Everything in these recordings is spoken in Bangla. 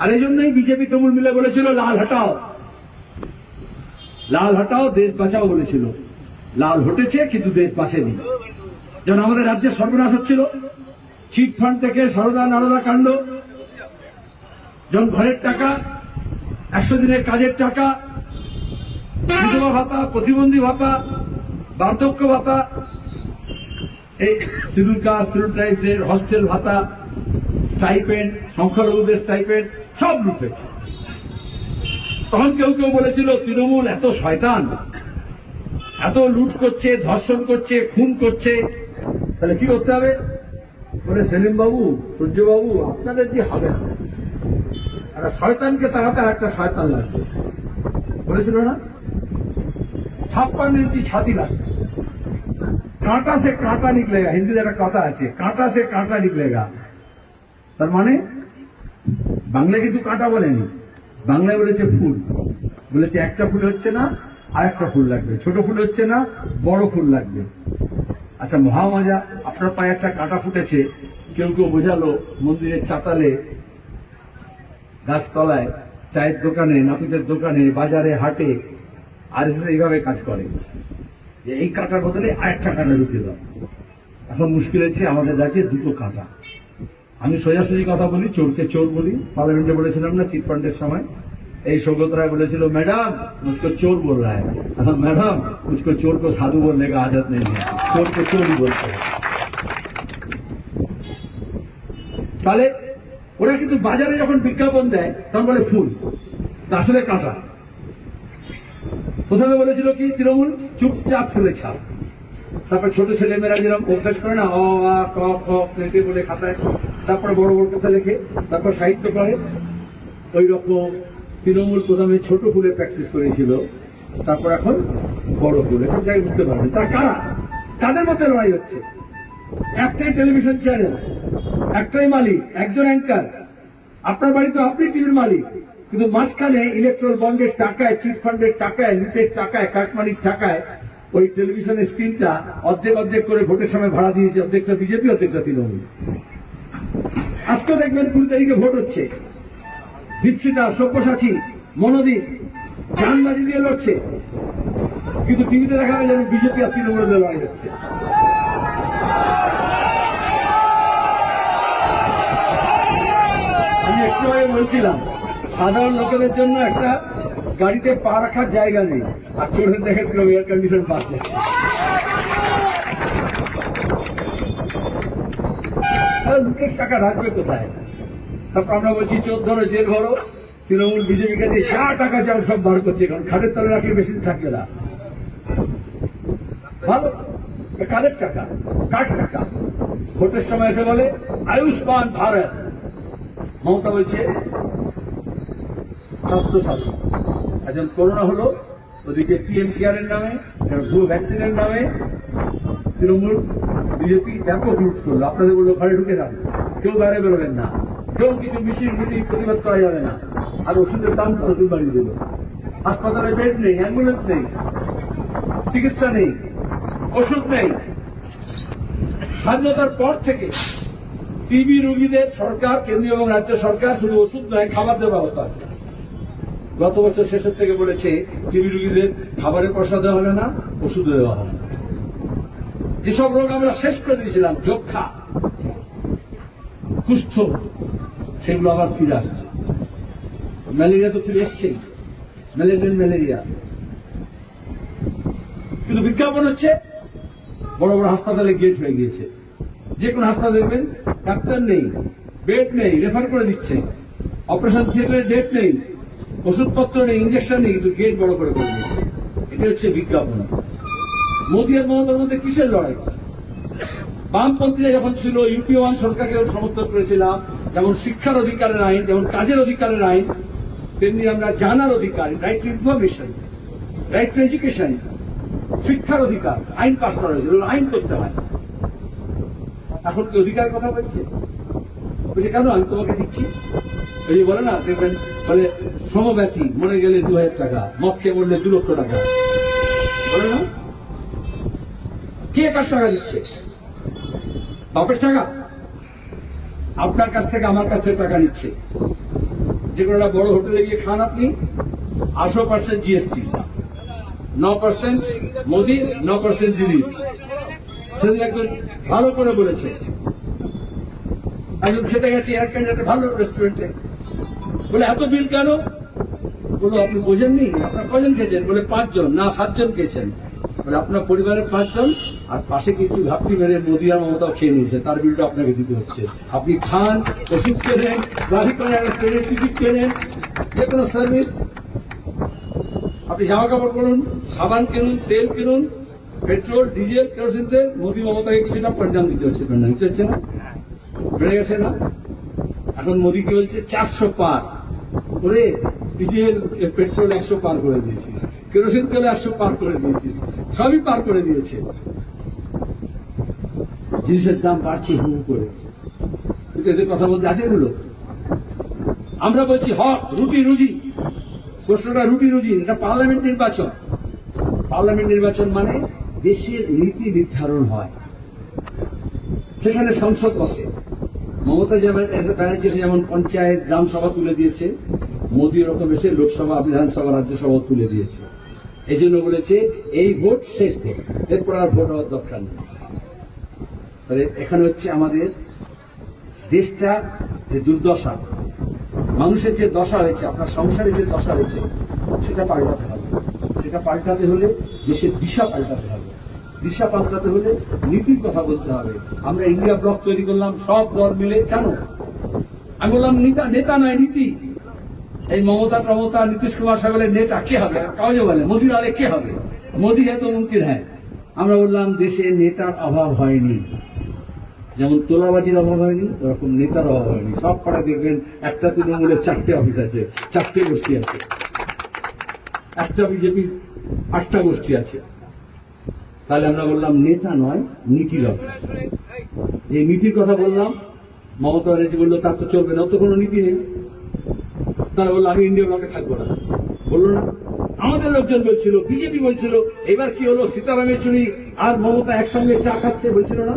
আর এই জন্যই বিজেপি তৃণমূল মিলে বলেছিল, লাল হটাও। লাল হটাও, দেশ বাঁচাও, বলেছিল। লাল হটেছে, কিন্তু দেশ বাঁচেনি। যেমন আমাদের রাজ্যের সর্বনাশ হচ্ছিল। চিট ফান্ড থেকে সারদা নারদা কাণ্ড। যেমন ঘরের টাকা, একশো দিনের কাজের টাকা, বিধবা ভাতা, প্রতিবন্ধী ভাতা, বার্ধক্য ভাতা, এই শিডিউল কাস্ট শিডিউল ট্রাইবদের হস্টেল ভাতা স্টাইপেন্ড সংখ্যালঘুদের স্টাইপেন্ড সব লুটেছে তখন কেউ কেউ বলেছিল, তৃণমূল এত শয়তান, এত লুট করছে, ধর্ষণ করছে, খুন করছে। তাহলে কি করতে হবে? বলে সেলিম বাবু সূর্য বাবু আপনাদের দিয়ে হবে না। একটা শয়তানকে তাড়াতে একটা শয়তান লাগবে। বলেছিল না? ছাপ্পান্ন ইঞ্চি ছাতি লাগবে। কাঁটা সে কাঁটা নিকলেগা। হিন্দিতে একটা কথা আছে, কাঁটা সে কাঁটা নিকলেগা। তার মানে বাংলা কিন্তু কাঁটা বলেনি। বাংলায় বলেছে ফুল। বলেছে একটা ফুল হচ্ছে না আর একটা ফুল লাগবে। ছোট ফুল হচ্ছে না, বড় ফুল লাগবে। আচ্ছা মহামজা, আপনার পায়ে একটা কাঁটা ফুটেছে, কেউ কেউ বোঝালো, মন্দিরের চাতালে, গাছতলায়, চায়ের দোকানে, নাপিতের দোকানে, বাজারে, হাটে আর এইভাবে কাজ করে। যে এই কাঁটার বদলে আরেকটা কাঁটা ঢুকে দাও। এখন মুশকিল হচ্ছে আমাদের রাজ্যে দুটো কাঁটা। আমি সোজাসুজি কথা বলি চোরকে চোর বলি পার্লামেন্টে বলেছিলাম না চিট ফান্ডের সময় এই সৌগত রায় বলেছিল ম্যাডাম মুঝকো চোর বল রায় হ্যাঁ ম্যাডাম মুঝকো চোর কো সাধু বললে কা আদত নেই চোরকে চোরই বলছে তাহলে ওরা কিন্তু বাজারে যখন বিজ্ঞাপন দেয় তখন বলে ফুল আসলে কাঁটা প্রথমে বলেছিল কি তৃণমূল চুপচাপ ফুলে ছাপ তারপর ছোট ছেলে মেয়েরা যেরকম অভ্যাস করে না অ আ ক খ বলে খাতায় তারপর বড় বড় কথা লেখে, তারপর সাহিত্য পড়ে। ওই রকম তৃণমূল প্রথমে ছোট ফুলে প্র্যাকটিস করেছিল। তারপর এখন বড় ফুল। এসব জায়গায় বুঝতে পারবেন। তার কারা? কাদের মধ্যে লড়াই হচ্ছে? একটাই টেলিভিশন চ্যানেল একটাই মালিক, একজন অ্যাঙ্কার আপনার বাড়িতে আপনি টিভির মালিক, কিন্তু মাঝখানে ইলেকট্রাল বন্ডের টাকায় চিট ফান্ডের টাকায় লুটের টাকায় কাটমানির টাকায়, ওই টেলিভিশনের স্ক্রিনটা অর্ধেক অর্ধেক করে ভোটের সময় ভাড়া দিয়েছে। অর্ধেকটা বিজেপি অর্ধেকটা তৃণমূল। আজকে দেখবেন কুড়ি তারিখে ভোট হচ্ছে। দীপশিতা, সব্যসাচী, মনোদীপ, জানবাজি দিয়ে লড়ছে। কিন্তু টিভিতে দেখা যায় যেন বিজেপি আর তৃণমূলের লড়াই হচ্ছে আমি একটু আগে বলছিলাম, সাধারণ লোকেদের জন্য একটা গাড়িতে পা রাখার জায়গা নেই। আর চোরের দেখে এয়ার কন্ডিশন পাস যাচ্ছে আর টাকা রাখবে কোথায়? তারপর আমরা বলছি, চোর ধরো, জেল ভরো। তৃণমূল, বিজেপির কাছে যা টাকা চাল সব বার করছে কারণ খাটের তলে রাখলে বেশি থাকবে না। ভালো? কাদের টাকা? কার টাকা? ভোটের সময় এসে বলে, আয়ুষ্মান ভারত। মমতা বলছে স্বাস্থ্য শাসন একজন করোনা হলো, ওদিকে পিএম কেয়ারের নামে ভুয়ো ভ্যাকসিনের নামে। তৃণমূল বিজেপি ব্যাপক লুট করল। আপনাদের বলল ঘরে ঢুকে যাবে কেউ বাইরে বেরোবেন না। কেউ কিছু মিছিল মিটিং প্রতিবাদ করা যাবে না। আর ওষুধের দাম নতুন বাড়িয়ে দিল? হাসপাতালে বেড নেই, অ্যাম্বুলেন্স নেই, চিকিৎসা নেই, ওষুধ নেই। স্বাধীনতার পর থেকে টিবি রোগীদের সরকার, কেন্দ্রীয় এবং রাজ্য সরকার শুধু ওষুধ নয়, খাবার দেওয়ার ব্যবস্থা আছে। গত বছর শেষের থেকে বলেছে, টিবি রোগীদের খাবারের পয়সা দেওয়া হবে না ওষুধ দেওয়া হবে না। যেসব রোগ আমরা শেষ করে দিয়েছিলাম, যক্ষা, কুষ্ঠ, সেগুলো আবার ফিরে আসছে। ম্যালেরিয়া তো ফিরে এসছেই। Müllerian malaria. কিন্তু বিজ্ঞাপন হচ্ছে, বড় বড় হাসপাতালে গেট হয়ে গিয়েছে। যে কোনো হাসপাতালে দেখবেন, ডাক্তার নেই বেড নেই রেফার করে দিচ্ছে। অপারেশন থিয়েটারের ডেট নেই, ওষুধপত্র নেই ইঞ্জেকশন নেই, কিন্তু গেট বড় করে করে দিচ্ছে এটা হচ্ছে বিজ্ঞাপন। মোদী আর মমতার মধ্যে কিসের লড়াই? বামপন্থীরা যখন ছিল, ইউপি ওয়ান সরকারকে সমর্থন করেছিলাম, যেমন শিক্ষার অধিকারের আইন, যেমন কাজের অধিকারের আইন, তেমনি আমরা জানার অধিকার right to information right to education শিক্ষার অধিকার, আইন পাস করা হয়েছিল আইন করতে হয়। এখন কি অধিকার কথা বলছে? বলছে, কেন? আমি তোমাকে দিচ্ছি। এই বলে না, দেখবেন, বলে সমব্যাচী মরে গেলে দু হাজার টাকা, মদ খেয়ে মরলে দু লক্ষ টাকা। বলে না? কে কার টাকা দিচ্ছে? বাপের টাকা? আপনার কাছ থেকে আমার কাছ থেকে টাকা নিচ্ছে। যে কোনো একটা বড় হোটেলে গিয়ে খান আপনি। আঠারো পার্সেন্ট জিএসটি ন পার্সেন্ট মোদি, ন পার্সেন্ট দিদি সেদিন একজন ভালো করে বলেছে। একজন খেতে গেছে এয়ারকান্ড একটা ভালো রেস্টুরেন্টে বলে, এত বিল কেন? বলে আপনি বোঝেননি? আপনার কজন খেয়েছেন? বলে, পাঁচজন, না, সাতজন খেয়েছেন। আপনার পরিবারের পাঁচজন, আর পাশে কিছু ঘাপটি মেরে মোদি আর মমতাও খেয়ে নিয়েছে, তার বিলটা আপনাকে দিতে হচ্ছে। আপনি খান, ওষুধ কেনেন, গাড়ি একটা ট্রেনের টিকিট কেনেন, যে কোনো সার্ভিস। আপনি জামা কাপড় পরুন, সাবান কিনুন, তেল কিনুন, পেট্রোল, ডিজেল কেরোসিন তেল মোদি মমতাকে কিছুটা পরিণাম দিতে হচ্ছে পরিণাম দিতে হচ্ছে না? বেড়ে গেছে না? এখন মোদি কি বলছে? চারশো পার। করে ডিজেল পেট্রোল একশো পার করে দিয়েছিস, কেরোসিন তেল একশো পার করে দিয়েছিস। সবই পার করে দিয়েছে। জিনিসের দাম বাড়ছে হু হু করে। কিন্তু এদের কথা বলতে আছে এগুলো? আমরা বলছি হক রুটি রুজি। প্রশ্নটা রুটি রুজি, এটা পার্লামেন্ট নির্বাচন। পার্লামেন্ট নির্বাচন মানে দেশের নীতি নির্ধারণ হয়। সেখানে সংসদ বসে। মমতা ব্যানার্জি যেমন পঞ্চায়েত গ্রাম সভা তুলে দিয়েছে মোদী রকম এসে লোকসভা, বিধানসভা, রাজ্যসভা তুলে দিয়েছে। এই জন্য বলেছে, এই ভোট শেষ ভোট। এরপর আর ভোট হওয়ার দরকার নেই। তাহলে এখানে হচ্ছে আমাদের দেশটা যে দুর্দশা, মানুষের যে দশা হয়েছে, আপনার সংসারে যে দশা হয়েছে, সেটা পাল্টাতে হবে। সেটা পাল্টাতে হলে দেশের দিশা পাল্টাতে হবে। দিশা পাল্টাতে হলে নীতির কথা বলতে হবে। আমরা ইন্ডিয়া ব্লক তৈরি করলাম, সব দল মিলে। কেন? আমি বললাম, নেতা নেতা নয়, নীতি। এই মমতা টমতা নীতিশ কুমার সাগরের নেতা, কে হবে? কাউকে বলে? মোদির আলে কে হবে? মোদি হ্যাঁ তো মুমকিন হ্যাঁ। আমরা বললাম, দেশে নেতার অভাব হয়নি। যেমন তোলাবাজির অভাব হয়নি, ওরকম নেতার অভাব হয়নি। সব পাড়া দেখবেন, একটা তৃণমূলের চারটে অফিস আছে, চারটে গোষ্ঠী আছে। একটা বিজেপির আটটা গোষ্ঠী আছে। তাহলে আমরা বললাম, নেতা নয়, নীতি দরকার যে নীতির কথা বললাম, মমতা ব্যানার্জি বলল, তার তো চলবে না তো কোনো নীতি নেই। তারা বলল, আমি ইন্ডিয়া ব্লকে থাকব না। বলল না আমাদের লোকজন বলছিল, বিজেপি বলছিল, এবার কি হলো? সীতারাম চুরি আর মমতা একসঙ্গে চা খাচ্ছে বলছিল না?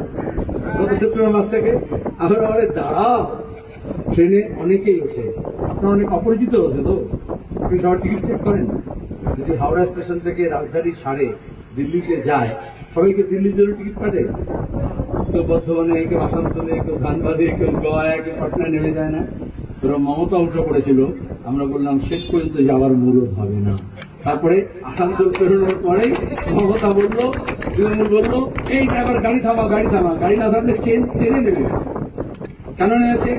গত সেপ্টেম্বর মাস থেকে। আমরা বলে, দাঁড়াও, ট্রেনে অনেকেই ওঠে। আপনার অনেক অপরিচিত ওঠে তো। আপনি সবার টিকিট চেক করেন। যদি হাওড়া স্টেশন থেকে রাজধানী ছাড়ে, দিল্লিতে যায়, সবাইকে দিল্লির জন্য টিকিট কাটে? কেউ বর্ধমানে, কেউ আসানসোলে, কেউ ধানবাদে, কেউ গয়া কেউ পাটনা নেমে যায় না? এরকম মমতা অংশ পড়েছিল, আমরা বললাম, শেষ পর্যন্ত যাওয়ার মূলত হবে না। তারপরে আসানসোল পেরোনোর পরে মমতা বলল, তৃণমূল বলল, এই ড্রাইভার গাড়ি থামা গাড়ি থামা। গাড়ি না থামলে ট্রেন, ট্রেনে নেমে গেছে। কেন নেমেছে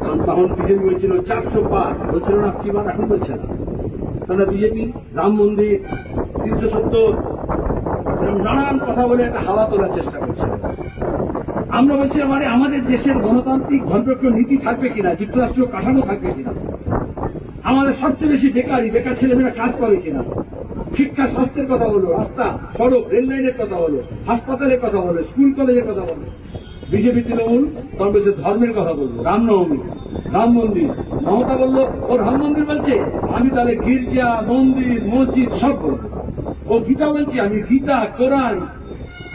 কারণ তখন বিজেপি বলছিল, চারশো পার। বলছিল, না, কি বার? এখন বলছে না। তাহলে বিজেপি, রাম মন্দির, তিনশো সত্তর নানান কথা বলে একটা হাওয়া তোলার চেষ্টা করছে। আমরা বলছিলাম মানে আমাদের দেশের গণতান্ত্রিক ধর্মপ্রিয় নীতি থাকবে কিনা? যুক্তরাষ্ট্রীয় কাঠামো থাকবে কিনা? আমাদের সবচেয়ে বেশি বেকারি, বেকার ছেলেমেয়েরা কাজ পাবে কিনা? শিক্ষা, স্বাস্থ্যের কথা বলো, রাস্তা, সড়ক, রেল লাইনের কথা বলো, হাসপাতালের কথা বলো, স্কুল, কলেজের কথা বলো। বিজেপি, তৃণমূল তখন বলছে ধর্মের কথা বলব রামনবমী রাম মন্দির। মমতা বলল, ও রাম মন্দির বলছে? আমি তাহলে গির্জা, মন্দির, মসজিদ সব বলব। ও গীতা বলছে, আমি গীতা, কোরআন।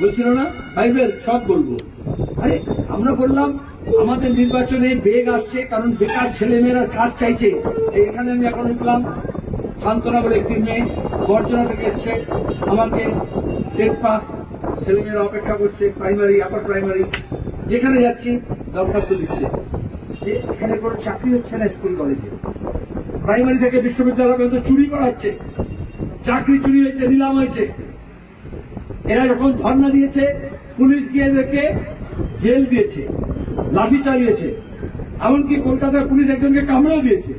বলছিল না? বাইবেল সব বলব। আরে, আমরা বললাম, আমাদের নির্বাচনে বেগ আসছে, কারণ বেকার ছেলেমেয়েরা কাজ চাইছে। এখানে আমি এখন উঠলাম সান্ত্বনা বলে একটি মেয়ে বর্জনা থেকে এসছে। আমাকে টেট পাস ছেলেমেয়েরা অপেক্ষা করছে প্রাইমারি আপার প্রাইমারি যেখানে যাচ্ছি, দরখাস্ত দিচ্ছে। যে এখানে কোনো চাকরি হচ্ছে না স্কুল কলেজে প্রাইমারি থেকে বিশ্ববিদ্যালয় পর্যন্ত চুরি করা হচ্ছে। চাকরি চুরি হয়েছে, নিলাম হয়েছে। এরা যখন ধর্ণা দিয়েছে, পুলিশ গিয়ে এদেরকে জেল দিয়েছে, লাঠি চালিয়েছে, এমনকি কলকাতার পুলিশ একজনকে কামড়েও দিয়েছে।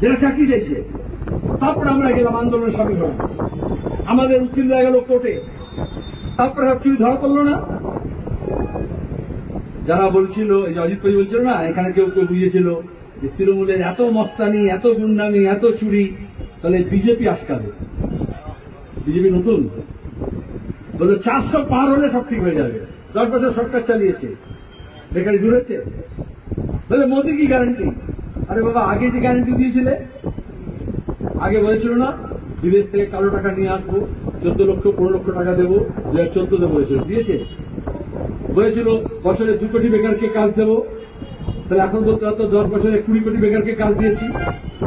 যারা চাকরি চাইছে, তারপরে আমরা গেলাম আন্দোলন সামিল হলাম আমাদের উকিল হয়ে গেল কোর্টে। তারপরে চুরি ধরা পড়ল না। যারা বলছিল, এই যে অজিত ভাই বলছিল না, এখানে কেউ কেউ বুঝিয়েছিল যে তৃণমূলের এত মস্তানি, এত গুন্ডামি, এত চুরি, তাহলে বিজেপি আটকাবে। বিজেপি নতুন? বলল, চারশো পার হলে সব ঠিক হয়ে যাবে। দশ বছর সরকার চালিয়েছে। বেকারি হচ্ছে বলে মোদি কি গ্যারান্টি আরে বাবা, আগে যে গ্যারান্টি দিয়েছিলে, আগে বলেছিল না, বিদেশ থেকে কালো টাকা নিয়ে আসব, চোদ্দ লক্ষ, পনেরো লক্ষ টাকা দেবো দু হাজার চোদ্দতে বলেছিল। দিয়েছে। বলেছিল, বছরে দু কোটি বেকারকে কাজ দেবো। তাহলে এখন বলতে হতো দশ বছরে কুড়ি কোটি বেকারকে কাজ দিয়েছি।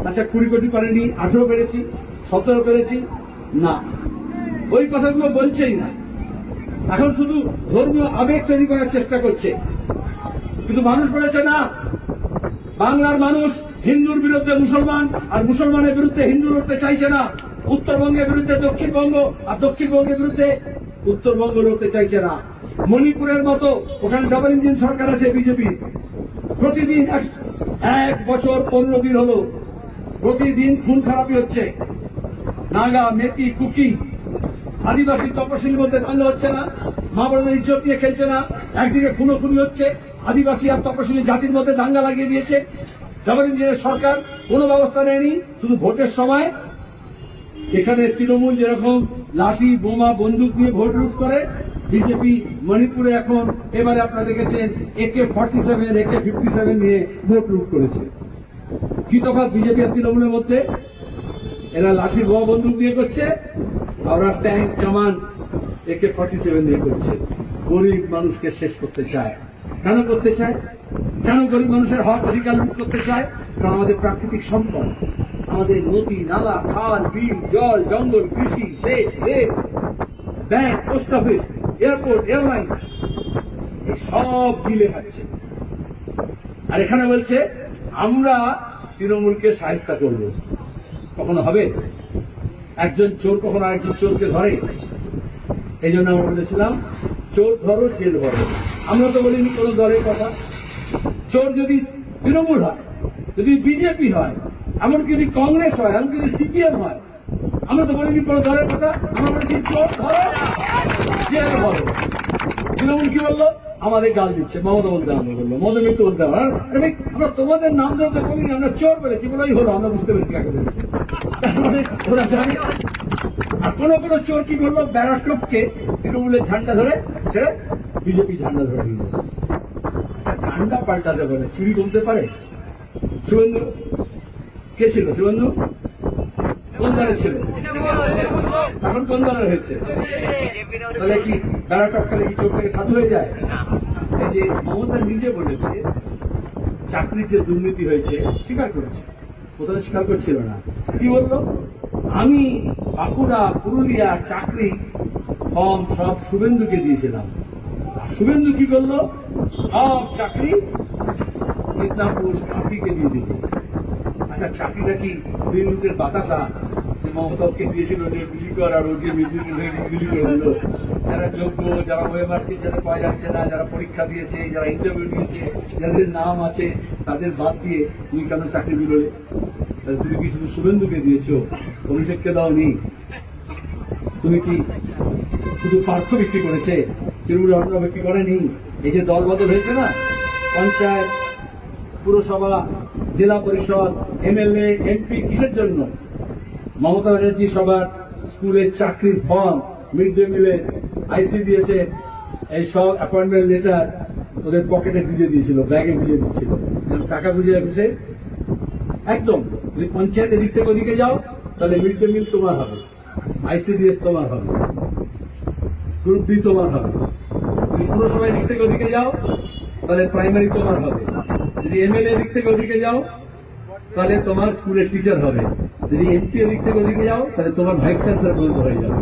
আচ্ছা কুড়ি কোটি পারেনি, আঠেরো পেরেছি, সতেরো পেরেছি, না। ওই কথাগুলো বলছেই না। এখন শুধু ধর্মীয় আবেগ তৈরি করার চেষ্টা করছে। কিন্তু মানুষ বলেছে না, বাংলার মানুষ হিন্দুর বিরুদ্ধে মুসলমান, আর মুসলমানের বিরুদ্ধে হিন্দু লড়তে চাইছে না। উত্তরবঙ্গের বিরুদ্ধে দক্ষিণবঙ্গ, আর দক্ষিণবঙ্গের বিরুদ্ধে উত্তরবঙ্গ লড়তে চাইছে না। মণিপুরের মতো ওখানে ডাবল ইঞ্জিন সরকার আছে বিজেপি। প্রতিদিন এক- বছর পনেরো দিন হলো। প্রতিদিন খুন খারাপি হচ্ছে। নাগা মেতি কুকি আদিবাসী তপশিলির মধ্যে দ্বন্দ্ব হচ্ছে না, মা বোনদের ইজ্জত নিয়ে খেলছে না, একদিকে খুনো খুনি হচ্ছে, আদিবাসী আর তপশিলি জাতির মধ্যে দাঙ্গা লাগিয়ে দিয়েছে। ইঞ্জিনের সরকার কোনো ব্যবস্থা নেয়নি, শুধু ভোটের সময়। এখানে তৃণমূল যেরকম লাঠি, বোমা, বন্দুক দিয়ে ভোট লুট করে, বিজেপি মণিপুরে এখন এবারে আপনারা দেখেছেন AK forty seven AK fifty seven নিয়ে ভোট লুট করেছে। কি তফাৎ বিজেপি আর তৃণমূলের মধ্যে। এরা লাঠি বোমা, বন্দুক দিয়ে করছে। ওরা ট্যাঙ্ক কামান একে ফর্টি সেভেন দিয়ে করছে। গরিব মানুষকে শেষ করতে চায়। কেন করতে চায়? কেন গরিব মানুষের হক অধিকার লুট করতে চায়? কারণ আমাদের প্রাকৃতিক সম্পদ, আমাদের নদী, নালা, খাল, বিল, জল, জঙ্গল, কৃষি, সেচ, rail, bank, post office, airport, airline, এই সব গিলে খাচ্ছে। আর এখানে বলছে, আমরা তৃণমূলকে সাহায্য করব। কখনো হবে? একজন চোর কখনো আরেকজন চোরকে ধরে? এই জন্য আমরা বলেছিলাম, চোর ধরো, জেল ধরো আমরা তো বলিনি কোনো দলের কথা। চোর যদি তৃণমূল হয়, যদি বিজেপি হয়, এমনকি যদি কংগ্রেস হয়, এমনকি যদি সিপিএম হয়, আমরা তো বলিনি কোনো দলের কথা। আমরা বলেছি, চোর ধরো, জেল ধরো তৃণমূল কি বলল? আমাদের গাল দিচ্ছে, মমতা বলতে আরম্ভ করল মমতা মিত্র বলতে আমরা তোমাদের নাম ধরতে বলিনি আমরা চোর বলেছি বলেই হলো, আমরা বুঝতে পেরেছি কাকে বলেছি। মানে আর কোন কোন চোর কি করল ব্যারাককে তৃণমূলের ঝান্ডা ধরে ছেড়ে বিজেপি ঝান্ডা ধরে নিল। আচ্ছা ঝান্ডা পাল্টাতে পারে, চুরি করতে পারে? শুভেন্দু কে ছিল শুভেন্দু কোন দলের ছিল? এখন কোন দলের হয়েছে? তাহলে কি ব্যারাটক খালে কি চোখ থেকে সাধু হয়ে যায়? এই যে মমতা নিজে বলেছে চাকরির যে দুর্নীতি হয়েছে স্বীকার করেছে। কোথাও স্বীকার করছিল না। কি বলল? আমি বাঁকুড়া পুরুলিয়া চাকরি ফর্ম সব শুভেন্দুকে দিয়েছিলাম। আর শুভেন্দু কি করল? সব চাকরি মিদনাপুর কাশিকে দিয়ে দিল। আচ্ছা চাকরিটা কি বিদ্যুতের বাতাসা? যে মমতাকে দিয়েছিল যে বিলি কর আর ওকে বিলি করে যারা যোগ্য, যারা ওয়েমার্সি যারা পাওয়া যাচ্ছে না, যারা পরীক্ষা দিয়েছে, যারা ইন্টারভিউ দিয়েছে যাদের নাম আছে, তাদের বাদ দিয়ে তুমি কেন চাকরি বিলোলে তুমি কি শুধু শুভেন্দুকে দিয়েছ? অভিষেককে দাওনি? তুমি কি শুধু পার্থ বিক্রি করেছে? তৃণমূল অন্য বিক্রি করেনি? এই যে দল বদল হয়েছে না? পঞ্চায়েত, পুরসভা, জেলা পরিষদ, এমএলএ, এমপি, কিসের জন্য? মমতা ব্যানার্জি সবার স্কুলের চাকরির ফর্ম, মিড ডে মিলের আইসিডিএস এর এই সব অ্যাপয়েন্টমেন্ট লেটার ওদের পকেটে ভিজে দিয়েছিল, ব্যাগে ভিজে দিয়েছিল। টাকা বুঝে রাখছে। একদম, যদি পঞ্চায়েত এদিক থেকে ওদিকে যাও, তাহলে মিড ডে মিল তোমার হবে। আইসিডিএস তোমার হবে। গ্রুপ ডি তোমার হবে। যদি পুরসভার দিক থেকে ওদিকে যাও, তাহলে প্রাইমারি তোমার হবে। যদি এমএলএ দিক থেকে ওদিকে যাও, তাহলে তোমার স্কুলের টিচার হবে। যদি এমপি দিক থেকে ওদিকে যাও, তাহলে তোমার ভাইস চ্যান্সেলর পর্যন্ত হয়ে যাবে।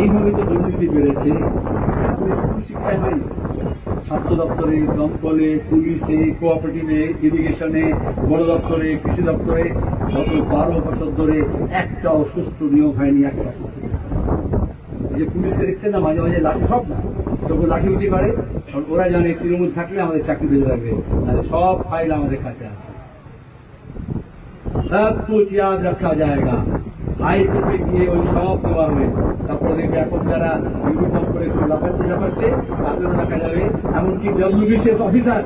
এইভাবে তো দুর্নীতি বেড়েছে। শিক্ষায় হয় স্বাস্থ্য দপ্তরে, দমকলে, পুলিশে কোঅপারেটিভে ইরিগেশনে বড় দপ্তরে, কৃষি দপ্তরে, গত বারো বছর ধরে একটা অসুস্থ নিয়োগ হয়নি, একটা যে পুলিশকে দেখছে না, মাঝে মাঝে লাঠি, সব না তবু লাঠি উঠি কারণ ওরা জানে তৃণমূল থাকলে আমাদের চাকরি বেঁধে থাকবে সব ফাইল আমাদের কাছে আছে। সব কুছ ইয়াদ রাখা যায়গা হাইকোর্টে গিয়ে ওই সব দেওয়া হবে তারপরে এখন যারা ইউনিফর্ম করে একটু লাফাচ্ছে লাফাচ্ছে তাদেরও রাখা যাবে এমনকি ডব্লিউবিসিএস অফিসার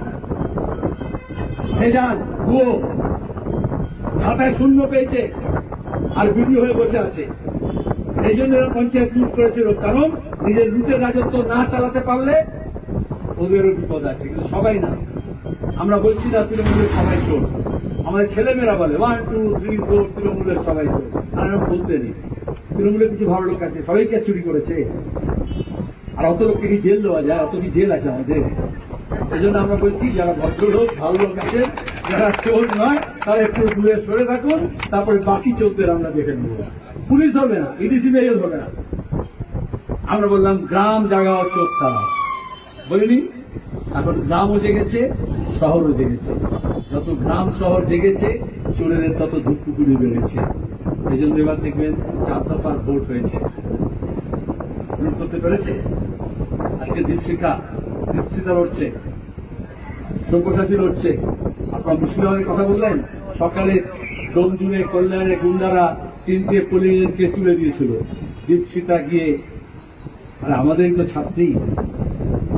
ভেজাল ভুয়ো খাতায় শূন্য পেয়েছে আর বিডিও হয়ে বসে আছে। এই জন্য এরা পঞ্চায়েত লুট করেছিল কারণ নিজের লুটের রাজত্ব না চালাতে পারলে ওদেরও বিপদ আছে, কিন্তু সবাই না। আমরা বলছি না, তৃণমূলের সবাই চোর। আমাদের ছেলেমেয়েরা বলে ওয়ান টু থ্রি ফোর তৃণমূলের সবাই চোর আর বলতে নেই। তৃণমূলের কিছু ভালো লোক আছে সবাই কি আর চুরি করেছে। আর অত লোককে কি জেল দেওয়া যায়? অত কি জেল আছে আমাদের? এই জন্য আমরা বলছি, যারা ভদ্রলোক, ভালো লোক আছে, যারা চোর নয়, তারা একটু দূরে সরে থাকুন, তারপরে বাকি চোরদের আমরা দেখে নেব। পুলিশ ধরবে না ইডিসি বেরিয়ে ধরবে না। আমরা বললাম, গ্রাম জায়গা চোর তারা বলিনি? এখন গ্রামও জেগেছে, শহরও জেগেছে। যত গ্রাম শহর জেগেছে, চোরেদের তত ধুপুকুরি বেড়েছে। এই জন্য এবার দেখবেন চার দফার ভোট হয়েছে। ভোট করতে পেরেছে? আজকে দীপশিখা দীপশিখা লড়ছে। সব্যসাচী লড়ছে। আপনার মুর্শিদাবাদের কথা বললেন? সকালে দমজুনে কল্যাণে গুন্ডারা তিনটে পুলিশকে তুলে দিয়েছিল। দীপশিতা গিয়ে, আর আমাদের তো ছাত্রী,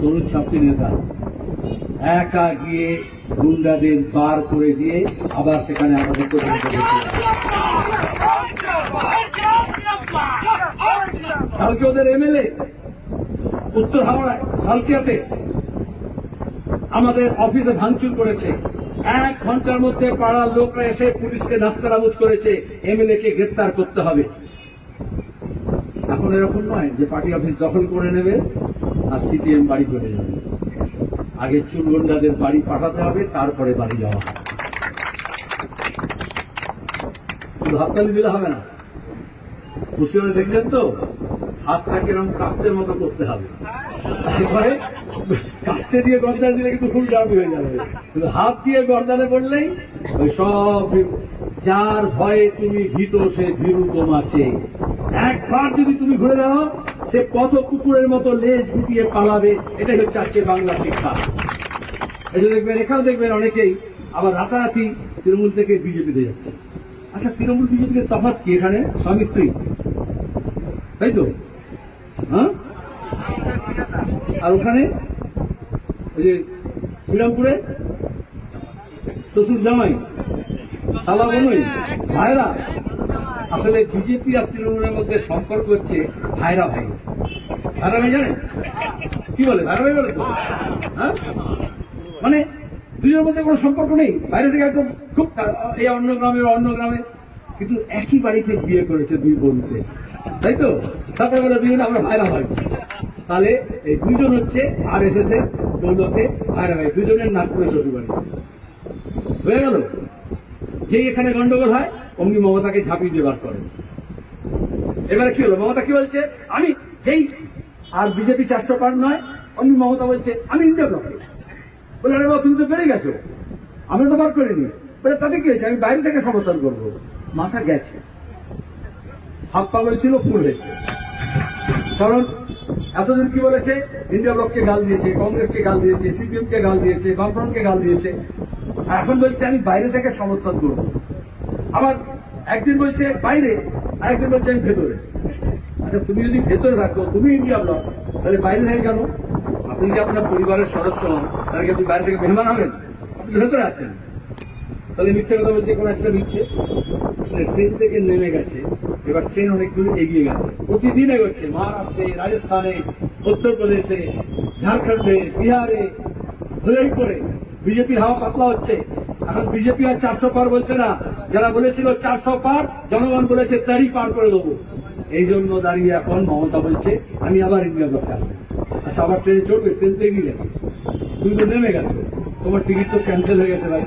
তরুণ ছাত্রী নেতা। একা গিয়ে গুন্ডাদের বার করে দিয়ে আবার সেখানে আমাদের কালকে ওদের এমএলএ উত্তর হাওড়ায়, সালকিয়াতে আমাদের অফিসে ভাঙচুর করেছে। এক ঘণ্টার মধ্যে পাড়ার লোকরা এসে পুলিশকে নাস্তানাবুদ করেছে এমএলএ কে গ্রেপ্তার করতে হবে। এখন এরকম নয় যে পার্টি অফিস দখল করে নেবে আর সিপিএম বাড়ি করে যাবে। আগে চুলগন্ডাদের বাড়ি পাঠাতে হবে, তারপরে বাড়ি যাওয়া হবে। হাততালি দিলে হবে না। মুসলিমরা দেখছেন তো, হাতটা কীরকম কাস্তের মতো করতে হবে। এরপরে কাস্তে দিয়ে গর্দান দিলে কিন্তু ফুল ডাবি হয়ে যাবে। কিন্তু হাত দিয়ে গর্দানে পড়লেই ওই সব যার ভয়ে তুমি ভীত, সে ভীরু আছে একবার যদি তুমি ঘুরে দাও সে কত কুকুরের মতো লেজ গুটিয়ে পালাবে, এটাই হচ্ছে আজকে বাংলা শিক্ষা। যে দেখবেন, এখানেও দেখবেন অনেকেই আবার রাতারাতি তৃণমূল থেকে বিজেপিতে যাচ্ছে। আচ্ছা তৃণমূল বিজেপিতে তফাৎ কি এখানে? স্বামী স্ত্রী। তাই তো? হ্যাঁ? আর ওখানে? ওই যে শ্রীরামপুরে? শ্বশুর জামাই? সালা বনুই ভাইরা? আসলে বিজেপি আর তৃণমূলের মধ্যে সম্পর্ক হচ্ছে ভাইরা ভাই। ভাইরা ভাই জানেন? কি বলে? ভাইরা ভাই বলে হ্যাঁ? মানে দুজনের মধ্যে কোনো সম্পর্ক নেই? বাইরে থেকে একদম খুব এই অন্য গ্রামে অন্য গ্রামে। কিন্তু একই বাড়িতে বিয়ে করেছে দুই বোনকে। তাই তো? তারপরে বলে দুজনে আমরা ভাইরা ভাই। তাহলে এই দুজন হচ্ছে আর এস এস এর দৌলতে ভাইরা ভাই। দুজনের নাগপুরে শ্বশুর বাড়ি হয়ে গেল? যেই এখানে গন্ডগোল হয় অমনি মমতাকে ঝাঁপিয়ে দিয়ে বার করে এবারে কি হলো? মমতা কি বলছে? আমি যেই আর বিজেপি চারশো পার নয়, অমনি মমতা বলছে, আমি ইন্ডিয়া ব্লকে বলে, আরে বাবা, তুমি তো বেড়ে গেছো। আমরা তো বার করিনি। বলে, তাতে কি হয়েছে? আমি বাইরে থেকে সমর্থন করব। মাথা গেছে। হাত পাগল ছিল ফুল হয়েছে। কারণ এতদিন কি বলেছে? ইন্ডিয়া ব্লককে গাল দিয়েছে কংগ্রেসকে গাল দিয়েছে সিপিএমকে গাল দিয়েছে বামফ্রন্টকে গাল দিয়েছে। এখন বলছে, আমি বাইরে থেকে সমর্থন করব। আবার একদিন বলছে বাইরে আর একদিন বলছে আমি ভেতরে। আচ্ছা তুমি যদি ভেতরে থাকো, তুমি ইন্ডিয়া ব্লক তাহলে বাইরে থেকে কেন? আপনি কি আপনার পরিবারের সদস্য হন? তাহলে কি আপনি বাইরে থেকে মেহমান হবেন? আপনি ভেতরে আছেন। তাহলে মিথ্যে কথা বলছে কোনো একটা মিথ্যে। ট্রেন থেকে নেমে গেছে। এবার ট্রেন অনেক দূর এগিয়ে গেছে। প্রতিদিন এগোচ্ছে মহারাষ্ট্রে, রাজস্থানে, উত্তরপ্রদেশে, ঝাড়খণ্ডে, বিহারে ধরেই করে বিজেপির হাওয়া পাতলা হচ্ছে। এখন বিজেপি আর চারশো পার বলছে না। যারা বলেছিল চারশো পার, জনগণ বলেছে তারই পার করে দেবো। এই জন্য দাঁড়িয়ে এখন মমতা বলছে, আমি আবার ইন্ডিয়া ব্লকে আসব আচ্ছা আবার ট্রেনে চড়বে, ট্রেন তো এগিয়ে গেছে। তুমি তো নেমে গেছো। তোমার টিকিট তো ক্যান্সেল হয়ে গেছে ভাই।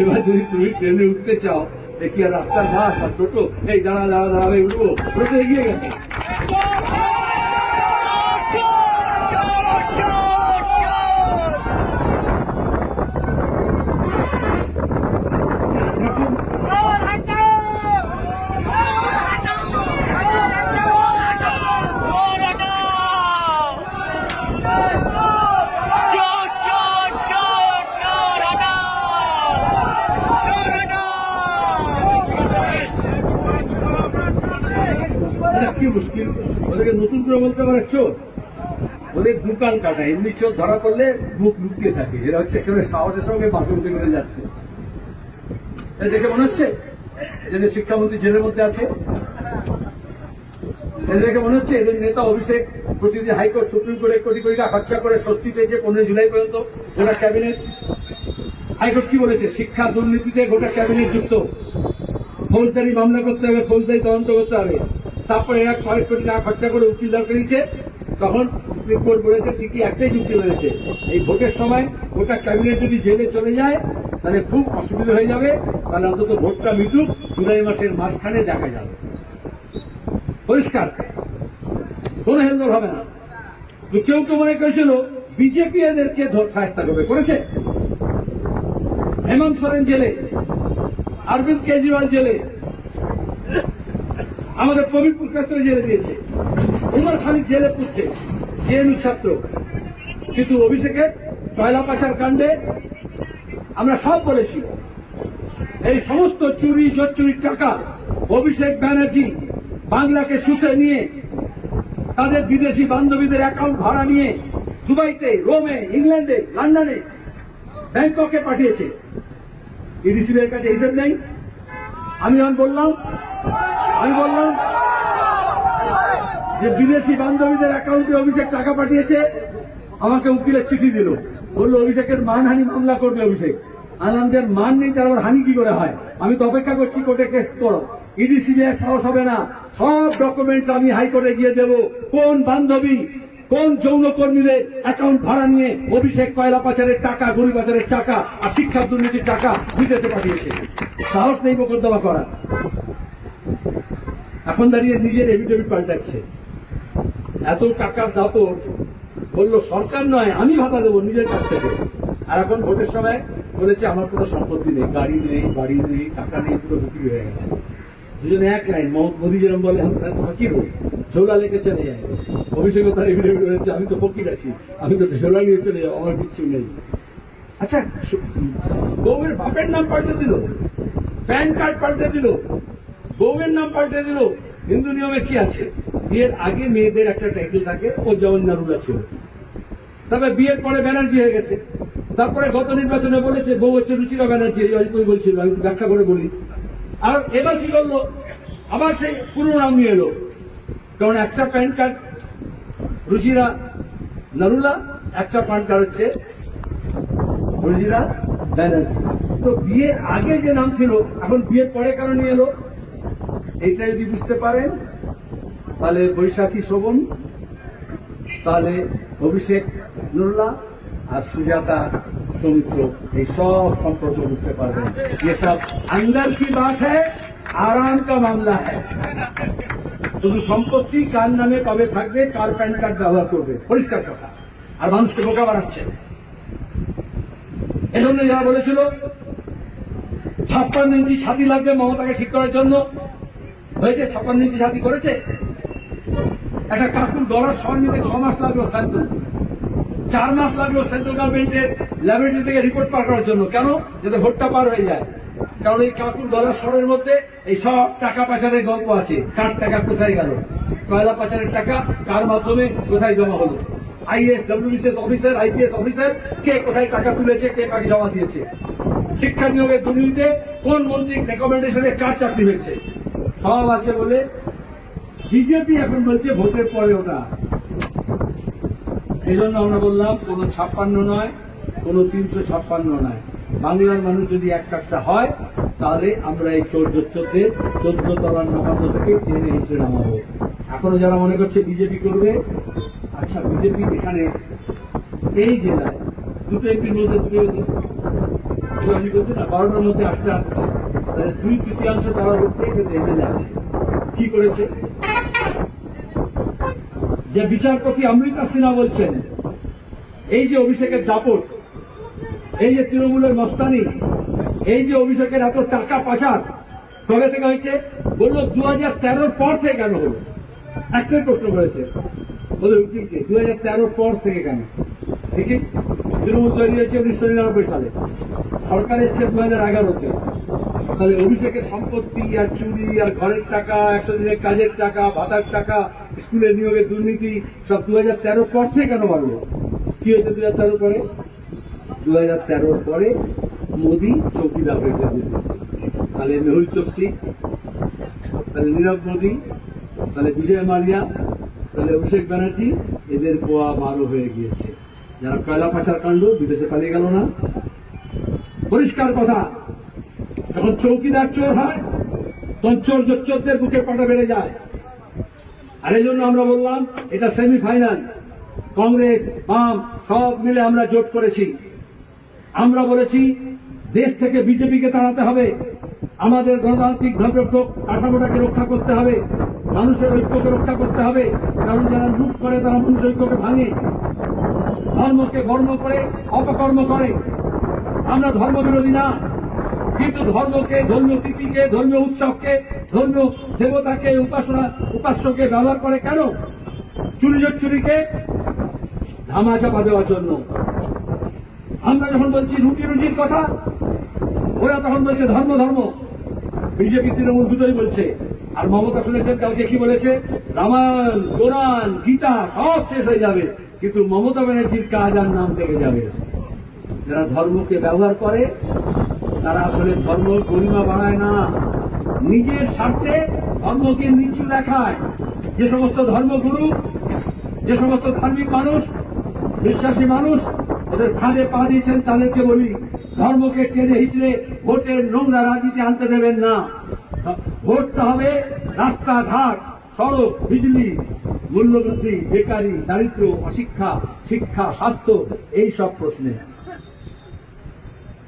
এবার যদি তুমি ট্রেনে উঠতে চাও, দেখি আর রাস্তার ঘাস আর টোটো। এই দাঁড়া দাঁড়া দাঁড়াবে উঠবো। টোটো এগিয়ে গেছে। মুশকিল। ওদেরকে নতুন করে বলতে পারে, চোর। ওদের দোকান কাটা, এমনি চোর ধরা পড়লে মুখ লুকিয়ে থাকে। এরা হচ্ছে একেবারে সাহসের সঙ্গে বাসন করে যাচ্ছে। দেখে মনে হচ্ছে? এদের শিক্ষামন্ত্রী জেলের মধ্যে আছে। এদের দেখে মনে হচ্ছে? এদের নেতা অভিষেক প্রতিদিন হাইকোর্ট, সুপ্রিম কোর্টে কোটি কোটি টাকা খরচা করে স্বস্তি পেয়েছে পনেরোই জুলাই পর্যন্ত গোটা ক্যাবিনেট। হাইকোর্ট কি বলেছে? শিক্ষা দুর্নীতিতে গোটা ক্যাবিনেট যুক্ত। ফৌজদারি মামলা করতে হবে, ফৌজদারি তদন্ত করতে হবে। তারপরে এরা কয়েক কোটি টাকা খরচা করে উকিল দাঁড় করিয়েছে তখন সুপ্রিম কোর্ট বলেছে ঠিকই একটাই যুক্তি বলেছে এই ভোটের সময় গোটা ক্যাবিনেট যদি জেলে চলে যায়, তাহলে খুব অসুবিধা হয়ে যাবে। তাহলে অন্তত ভোটটা মিটুক, জুলাই মাসের মাঝখানে দেখা যাবে। পরিষ্কার? কোনো হেলদোল হবে না। তো কেউ কেউ মনে করেছিল বিজেপি এদেরকে সাহস্তা করবে। করেছে? হেমন্ত সোরেন জেলে, অরবিন্দ কেজরিওয়াল জেলে আমাদের প্রবীণ পুরকাস্ত জেলে দিয়েছে। উমর খালিদ জেলে পুষছে জেএনইউ ছাত্র। কিন্তু অভিষেকের কয়লা পাচার কাণ্ডে আমরা সব বলেছি। এই সমস্ত চুরি চুরির টাকা অভিষেক ব্যানার্জি বাংলাকে শুষে নিয়ে তাদের বিদেশি বান্ধবীদের অ্যাকাউন্ট ভাড়া নিয়ে দুবাইতে, রোমে, ইংল্যান্ডে, লন্ডনে, ব্যাংককে পাঠিয়েছে। ইডিসি এর কাছে হিসেব নেই। আমি যখন বললাম আমি বললাম যে বিদেশি বান্ধবীদের অ্যাকাউন্টে অভিষেক টাকা পাঠিয়েছে, আমাকে উকিলের চিঠি দিল। বলল, অভিষেকের মানহানি মামলা করবে অভিষেক। আলাম যে মান নেই, তার আবার হানি কি করে হয়? আমি তো অপেক্ষা করছি, কোর্টে কেস করো। ইডি, সিবিআই, সাহস হবে না। সব ডকুমেন্টস আমি হাইকোর্টে গিয়ে দেব। কোন বান্ধবী, কোন যৌন যৌনকর্মীদের অ্যাকাউন্ট ভাড়া নিয়ে অভিষেক কয়লা পাচারের টাকা, গরিব পাচারের টাকা আর শিক্ষা দুর্নীতির টাকা বিদেশে পাঠিয়েছে? সাহস নেই মোকদ্দমা করার। এখন দাঁড়িয়ে নিজের এভিডেভিট পাল্টাচ্ছে। এত টাকার দাপট বলল, সরকার নয়, আমি ভাতা দেবো নিজের কাছ থেকে। আর এখন ভোটের সময় বলেছে, আমার কোনো সম্পত্তি নেই, গাড়ি নেই, বাড়ি নেই, টাকা নেই, পুরো বিক্রি হয়ে গেছে। দুজনে এক লাইন মোদী যেরকম বলে ফকির হই ঝোলা লেগে চলে যায়। অভিষেক তার এভিডেভিট রয়েছে, আমি তো ফকির আছি, আমি তো ঝোলা নিয়ে চলে যাব, আমার কিচ্ছু নেই। আচ্ছা বউয়ের বাপের নাম পাল্টে দিল, প্যান কার্ড পাল্টে দিল বউয়ের নাম পাল্টে দিল। হিন্দু নিয়মে কি আছে? বিয়ের আগে মেয়েদের একটা টাইটেল থাকে, ও যেমন নারুলা ছিল। তারপরে বিয়ের পরে ব্যানার্জি হয়ে গেছে। তারপরে গত নির্বাচনে বলেছে, বউ হচ্ছে রুচিরা ব্যানার্জি অল্পই বলছিল, আমি ব্যাখ্যা করে বলি। আর এবার কি করল? আবার সেই পুরো নাম নিয়ে এলো। কারণ একটা প্যান কার্ড রুচিরা, নারুলা, একটা প্যান কার্ড হচ্ছে রুজিরা ব্যানার্জি। তো বিয়ের আগে যে নাম ছিল, এখন বিয়ের পরে কেন নিয়ে এলো? এইটা যদি বুঝতে পারেন তাহলে বৈশাখী শোভন তাহলে অভিষেক নুরলা আর সুজাতা সৌমিত্র এই সব সম্পর্ক বুঝতে পারবেন ये सब अंदर की बात है आराम का मामला है শুধু সম্পত্তি কার নামে কবে থাকবে কার প্যান কার্ড ব্যবহার করবে পরিষ্কার কথা আর মানুষকে বোকা বাড়াচ্ছে এজন্য যারা বলেছিল ছাপ্পান্ন ইঞ্চি ছাতি লাগবে মমতাকে ঠিক করার জন্য হয়েছে ছাপ্পান্ন ইঞ্চি ছাতি করেছে? একটা কাকুর গলার স্বর নিতে ছ মাস লাগল স্যাম্পল চার মাস লাগল সেন্ট্রাল গভর্নমেন্টের ল্যাবরেটরি থেকে রিপোর্ট পার করার জন্য। কেন? যাতে ভোটটা পার হয়ে যায়। কারণ এই কাকুর গলার স্বরের মধ্যে এই সব টাকা পাচারের গল্প আছে। কার টাকা কোথায় গেল? কয়লা পাচারের টাকা কার মাধ্যমে কোথায় জমা হলো? IS WBCS officer IPS officer কে কোথায় টাকা তুলেছে, কে কাকে জমা দিয়েছে? শিক্ষা নিয়োগের দুর্নীতিতে কোন মন্ত্রীর রেকমেন্ডেশনে কার চাকরি হয়েছে? সব আছে বলে বিজেপি এখন বলছে ভোটের পরে ওটা। এই জন্য আমরা বললাম, কোনো ছাপ্পান্ন নয়, কোনো তিনশো ছাপ্পান্ন নয়। বাংলার মানুষ যদি এক কাটটা হয়, তাহলে আমরা এই চৌর্যত্বকে চোদ্দ তলার নামাজ থেকে টেনে হিসেবে নামাবো। এখনও যারা মনে করছে বিজেপি করবে আচ্ছা বিজেপি এখানে এই জেলায় দুটো এমপির মধ্যে দুটো আমি বলছি না? বারোটার মধ্যে আটটা তাহলে দুই তৃতীয়াংশ তারা ভোট পেয়েছে এমএলএ আছে কি করেছে? যে বিচারপতি অমৃতা সিনহা বলছেন, এই যে অভিষেকের দাপট, এই যে তৃণমূলের মস্তানি, এই যে অভিষেকের এত টাকা পাচার, কবে থেকে হয়েছে? বলল দু হাজার তেরোর পর থেকে কেন হলো? একটাই প্রশ্ন করেছে। ওদের উকিলকে দু হাজার তেরোর পর থেকে কেন? ঠিকই তৃণমূল তৈরি হয়েছে উনিশশো নিরানব্বই সালে। সরকার এসছে দু হাজার এগারোতে। তাহলে অভিষেকের সম্পত্তি আর চুরি আর ঘরের টাকা, একশো দিনের কাজের টাকা, ভাতার টাকা, স্কুলের নিয়োগের দুর্নীতি, সব দু হাজার পর থেকে কেন বাড়লো? কি হয়েছে দু হাজার পরে? দু হাজার পরে মোদী চৌকিদার হয়েছে তাহলে মেহুল চোকসি তাহলে নীরব মোদী, তাহলে বিজয় মালিয়া তাহলে অভিষেক ব্যানার্জি, এদের গোয়া বারো হয়ে গিয়েছে। যারা কয়লা পাচার কাণ্ড, বিদেশে পালিয়ে গেল না। পরিষ্কার কথা যখন চৌকিদার চোর হয়, তখন চোর জোচ্চোরদের বুকে পাটা বেড়ে যায়। আর এই জন্য আমরা বললাম, এটা সেমিফাইনাল। কংগ্রেস, বাম, সব মিলে আমরা জোট করেছি। আমরা বলেছি, দেশ থেকে বিজেপিকে তাড়াতে হবে। আমাদের গণতান্ত্রিক কাঠামোটাকে রক্ষা করতে হবে। মানুষের ঐক্যকে রক্ষা করতে হবে। কারণ যারা লুট করে, তারা মানুষের ঐক্যকে ভাঙে। ধর্মকে বর্ম করে, অপকর্ম করে। আমরা ধর্ম বিরোধী না। কিন্তু ধর্মকে, ধর্মীয় তিথিকে, ধর্মীয় উৎসবকে, ধর্মীয় দেবতাকে উপাসনা, উপাস্যকে ব্যবহার করে কেন? চুরি চুরিকে ধামা চাপা দেওয়ার জন্য। আমরা যখন বলছি রুটি রুজির কথা, ওরা তখন বলছে ধর্ম ধর্ম। বিজেপি, তৃণমূল দুটোই বলছে। আর মমতা শুনেছেন, কালকে কি বলেছে? রামায়ণ, কোরআন, গীতা সব শেষ হয়ে যাবে। কিন্তু মমতা ব্যানার্জির কাজ আর নাম থেকে যাবে যারা ধর্মকে ব্যবহার করে তারা আসলে ধর্ম গরিমা বাড়ায় না। নিজের স্বার্থে ধর্মকে নিচু দেখায়। যে সমস্ত ধর্মগুরু, যে সমস্ত ধার্মিক মানুষ, বিশ্বাসী মানুষ, ওদের ফাঁদে পা দিয়েছেন, তাদেরকে বলি, ধর্মকে টেনে হিচড়ে ভোটের নোংরা রাজনীতি আনতে দেবেন না। ভোটটা হবে রাস্তাঘাট, সড়ক, বিজলি, মূল্যবৃদ্ধি, বেকারি দারিদ্র অশিক্ষা, শিক্ষা, স্বাস্থ্য এই সব প্রশ্নে।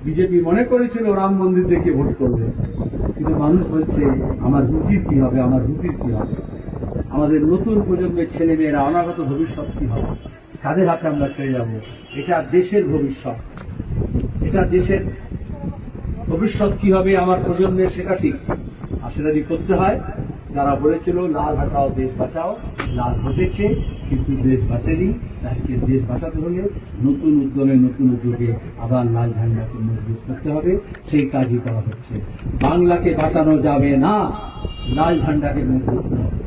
বিজেপি মনে করেছিল রাম মন্দির দেখে ভোট করবে। কিন্তু মানুষ বলছে, আমার রুটির কি হবে? আমার রুটির কি হবে? আমাদের নতুন প্রজন্মের ছেলে মেয়েরা অনাগত ভবিষ্যৎ কি হবে? কাদের হাতে আমরা ছেড়ে যাব? এটা দেশের ভবিষ্যৎ। এটা দেশের ভবিষ্যৎ কি হবে আমার প্রজন্মের, সেটা ঠিক। আর সেটা করতে হয় যারা বলেছিল, লাল হাটাও, দেশ বাঁচাও। লাল ঘটেছে, কিন্তু দেশ বাঁচেনি। আজকে দেশ বাঁচাতে হলে নতুন উদ্যমে, নতুন উদ্যোগে আবার লাল ঝান্ডাকে মজবুত করতে হবে। সেই কাজই করা হচ্ছে। বাংলাকে বাঁচানো যাবে না, লাল ঝান্ডাকে মজবুত করতে হবে।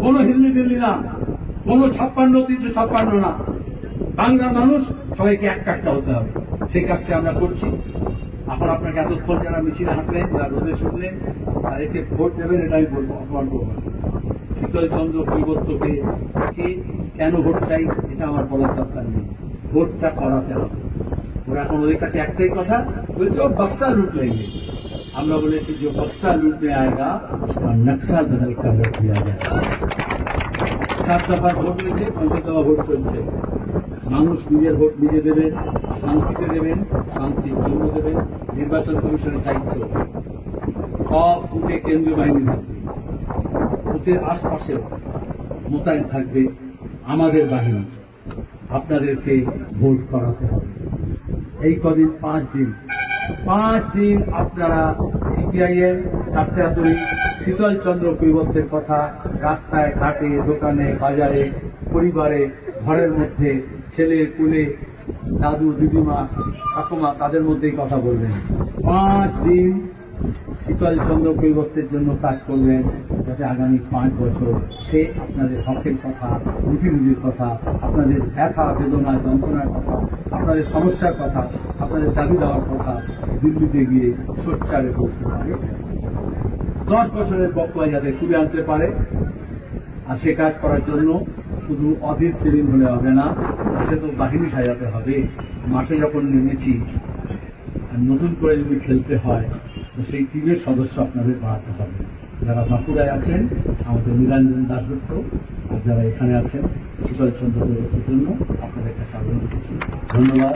কোনো হিল্লি দিল্লি না, কোনো ছাপ্পান্ন, তিনশো ছাপ্পান্ন না। বাংলার মানুষ সবাইকে এক কাটটা হতে হবে। সেই কাজটা আমরা করছি। এখন আপনাকে এতক্ষণ যারা মিছিলে হাঁটলেন, যারা রোদে শুনলেন, তাদেরকে ভোট দেবেন এটা আমি বলব অপমান করব। না। শীতল চন্দ্র কৈবত্যকে কে কেন ভোট চাই, এটা আমার বলার দরকার নেই। ভোটটা করাতে হবে। ওরা এখন ওদের কাছে একটাই কথা বলছে ও, বক্সা লুট লেগে আমরা বলেছি যে, বক্সা লুটনে আয়গা আর নকশাল বদল কর রখ দিয়া যায়। সাত দফা ভোট হয়েছে, পঞ্চাশ দফা ভোট চলছে। মানুষ নিজের ভোট নিজে দেবেন শান্তিতে দেবেন, শান্তির জন্য দেবেন, নির্বাচন কমিশনের দায়িত্ব। সব বুথে কেন্দ্রীয় বাহিনী থাকবে। বুথের আশপাশেও মোতায়েন থাকবে আমাদের বাহিনী। আপনাদেরকে ভোট করাতে হবে। এই কদিন পাঁচ দিন। পাঁচ দিন আপনারা সিপিআইএম কাছাতুরি শীতল চন্দ্র কৈবত্যের কথা রাস্তায়, ঘাটে, দোকানে, বাজারে, পরিবারে, ঘরের মধ্যে, ছেলে কুলে দাদু, দিদিমা, ঠাকুমা তাদের মধ্যেই কথা বলবেন। পাঁচ দিন শীতল চন্দ্র কৈবত্যের জন্য কাজ করবেন, যাতে আগামী পাঁচ বছর সে আপনাদের হকের কথা রুটি রুজির কথা, আপনাদের ব্যথা, বেদনা, যন্ত্রণার কথা, আপনাদের সমস্যার কথা, আপনাদের দাবি দেওয়ার কথা দিল্লিতে গিয়ে সোচ্চারে বলতে পারে। দশ বছরের বক্তব্য যাতে তুলে আনতে পারে, আর সে কাজ করার জন্য শুধু অধীর সেলিম হলে হবে না সে তো বাহিনী সাজাতে হবে। মাঠে যখন নেমেছি নতুন করে যদি খেলতে হয়, তো সেই টিমের সদস্য আপনাদের বাড়াতে হবে। যারা বাঁকুড়ায় আছেন, আমাদের নিরঞ্জন দাসগুপ্ত আর যারা এখানে আছেন শীতল চন্দ্র জন্য আপনাদের একটা স্বাগত ধন্যবাদ